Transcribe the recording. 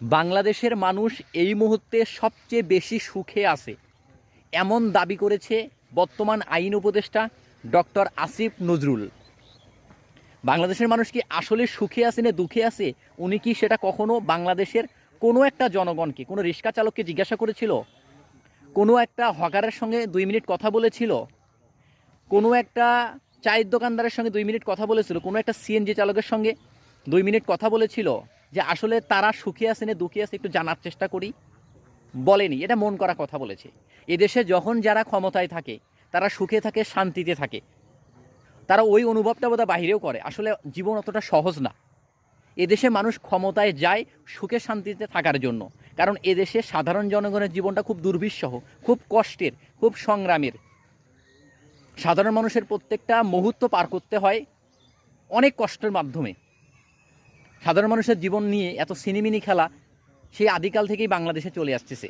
বাংলাদেশের মানুষ এই মুহূর্তে সবচেয়ে বেশি সুখে আছে। এমন দাবি করেছে বর্তমান আইন উপদেষ্টা ডক্টর আসিফ নজরুল। বাংলাদেশের মানুষ কি আসলে সুখে আছে না দুঃখে আছে? উনি কি সেটা কখনো বাংলাদেশের কোনো একটা জনগণকে, কোনো রিক্সা চালককে জিজ্ঞাসা করেছিল? কোনো একটা হকারের সঙ্গে দুই মিনিট কথা বলেছিল? কোনো একটা চায়ের দোকানদারের সঙ্গে দুই মিনিট কথা বলেছিল? কোনো একটা সিএনজি চালকের সঙ্গে দুই মিনিট কথা বলেছিল? যে আসলে তারা সুখী আছে না দুঃখে আছে একটু জানার চেষ্টা করি। বলেনি, এটা মন করা কথা বলেছে। এদেশে যখন যারা ক্ষমতায় থাকে, তারা সুখে থাকে, শান্তিতে থাকে। তারা ওই অনুভবটা বোধহয় বাহিরেও করে। আসলে জীবন অতটা সহজ না। এদেশে মানুষ ক্ষমতায় যায় সুখে, শান্তিতে থাকার জন্য। কারণ এদেশে সাধারণ জনগণের জীবনটা খুব দুর্বিষহ, খুব কষ্টের, খুব সংগ্রামের। সাধারণ মানুষের প্রত্যেকটা মুহূর্ত পার করতে হয় অনেক কষ্টের মাধ্যমে। সাধারণ মানুষের জীবন নিয়ে এত সিনেমিনি খেলা সেই আদিকাল থেকেই বাংলাদেশে চলে আসতেছে।